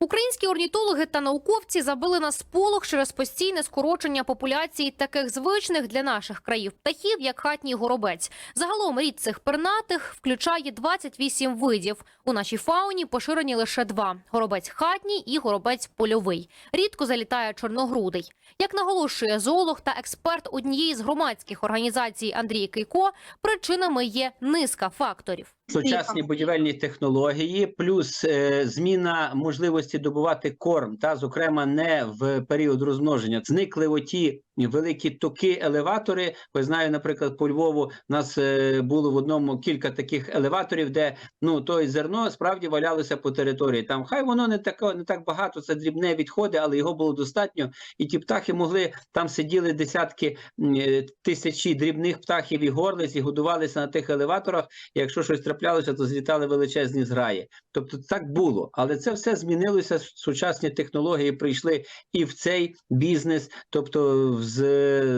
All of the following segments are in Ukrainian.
Українські орнітологи та науковці забили на сполох через постійне скорочення популяції таких звичних для наших країв птахів, як хатній горобець. Загалом рід цих пернатих включає 28 видів. У нашій фауні поширені лише два: горобець хатній і горобець польовий. Рідко залітає чорногрудий. Як наголошує зоолог та експерт однієї з громадських організацій Андрій Кийко, причинами є низка факторів. Сучасні будівельні технології, плюс е, зміна можливості добувати корм, та зокрема не в період розмноження. Зникли оті великі токи, елеватори. Ви знаю, наприклад, по Львову нас е, було в одному кілька таких елеваторів, де ну то зерно справді валялося по території. Там хай воно не таке, не так багато, це дрібне відходи, але його було достатньо. І ті птахи могли там сиділи десятки е, тисячі дрібних птахів і горлиць, і годувалися на тих елеваторах. І якщо щось траплялося, то злітали величезні зграї. Тобто так було, але це все змінилося. Сучасні технології прийшли і в цей бізнес, тобто в з- збереж-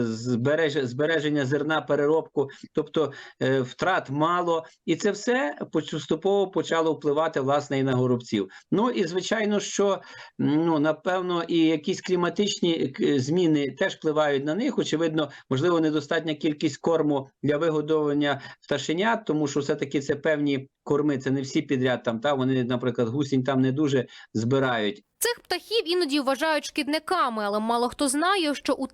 збереження зерна, переробку, тобто е, втрат мало, і це все поступово почало впливати власне і на горобців. Ну і звичайно, що ну напевно і якісь кліматичні зміни теж впливають на них. Очевидно, можливо, недостатня кількість корму для вигодовування пташенят, тому що все-таки це певні корми, це не всі підряд там. Та вони, наприклад, гусінь там не дуже збирають. Цих птахів іноді вважають шкідниками, але мало хто знає, що у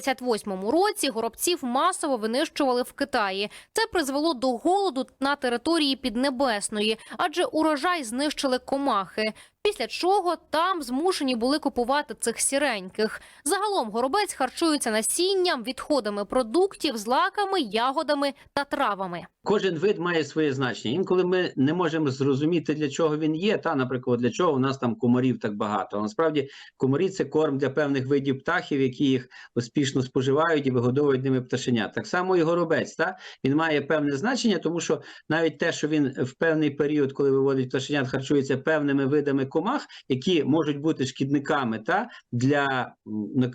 1958 році горобців масово винищували в Китаї. Це призвело до голоду на території Піднебесної, адже урожай знищили комахи. Після чого там змушені були купувати цих сіреньких. Загалом горобець харчується насінням, відходами продуктів, злаками, ягодами та травами. Кожен вид має своє значення. Інколи ми не можемо зрозуміти, для чого він є. Та, наприклад, для чого у нас там комарів так багато. А насправді комарі це корм для певних видів птахів, які їх успішно споживають і вигодовують ними пташенят. Так само і горобець. Та? Він має певне значення, тому що навіть те, що він в певний період, коли виводить пташенят, харчується певними видами комах, які можуть бути шкідниками та для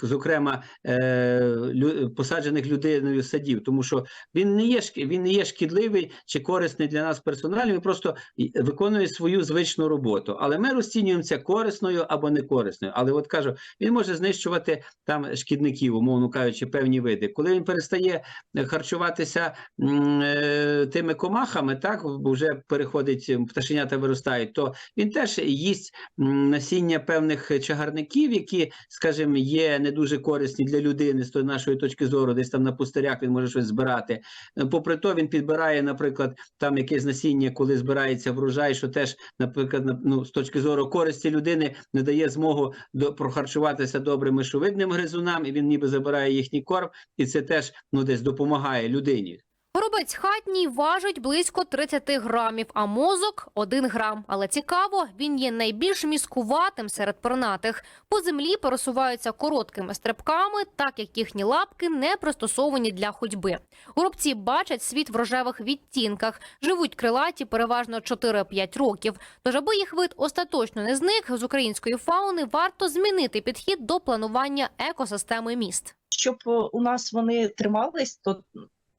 зокрема е, посаджених людиною садів, тому що він не є він не є шкідливий чи корисний для нас персонально, він просто виконує свою звичну роботу. Але ми розцінюємо це корисною або не корисною. Але от кажу, він може знищувати там шкідників, умовно кажучи, певні види. Коли він перестає е, харчуватися е, тими комахами, так вже переходить пташенята виростають, то він теж їсть насіння певних чагарників, які, скажімо, є не дуже корисні для людини з нашої точки зору, десь там на пустирях він може щось збирати. Е, Попри то, він підбирає, наприклад, там якесь насіння, коли збирається врожай, що теж, наприклад, ну, з точки зору користі людини не дає змогу до прохарчуватися добрим мишовидним гризунам, і він ніби забирає їхній корм, і це теж ну десь допомагає людині. Горобець хатній важить близько 30 грамів, а мозок – 1 грам. Але цікаво, він є найбільш міскуватим серед пернатих. По землі пересуваються короткими стрибками, так як їхні лапки не пристосовані для ходьби. Горобці бачать світ в рожевих відтінках, живуть крилаті переважно 4-5 років. Тож, аби їх вид остаточно не зник, з української фауни варто змінити підхід до планування екосистеми міст. Щоб е, у нас вони тримались, то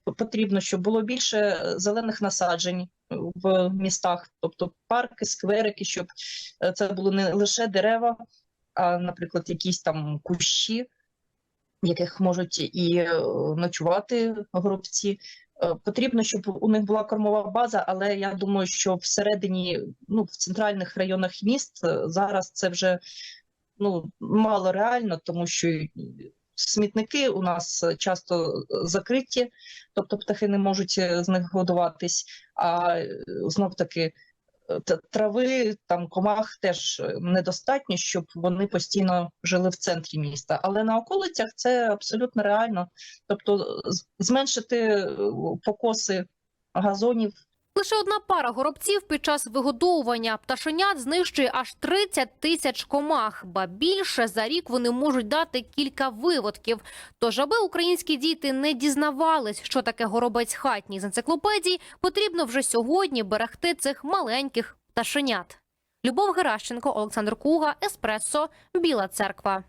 потрібно, щоб було більше е, зелених насаджень в містах, тобто парки, скверики, щоб е, це були не лише дерева, а, наприклад, якісь там кущі, яких можуть і е, ночувати горобці. Е, Потрібно, щоб у них була кормова база, але я думаю, що всередині, ну, в центральних районах міст е, зараз це вже ну, мало реально, тому що смітники у нас е, часто закриті, тобто птахи не можуть е, з них годуватись, а знов таки е, трави, там комах теж е, недостатньо, щоб вони постійно жили в центрі міста. Але на околицях це абсолютно реально. Тобто зменшити е, покоси газонів Лише одна пара горобців під час вигодовування пташенят знищує аж 30 тисяч комах, ба більше за рік вони можуть дати кілька виводків. Тож, аби українські діти не дізнавались, що таке горобець хатній з енциклопедії, потрібно вже сьогодні берегти цих маленьких пташенят. Любов Геращенко, Олександр Куга, Еспресо, Біла Церква.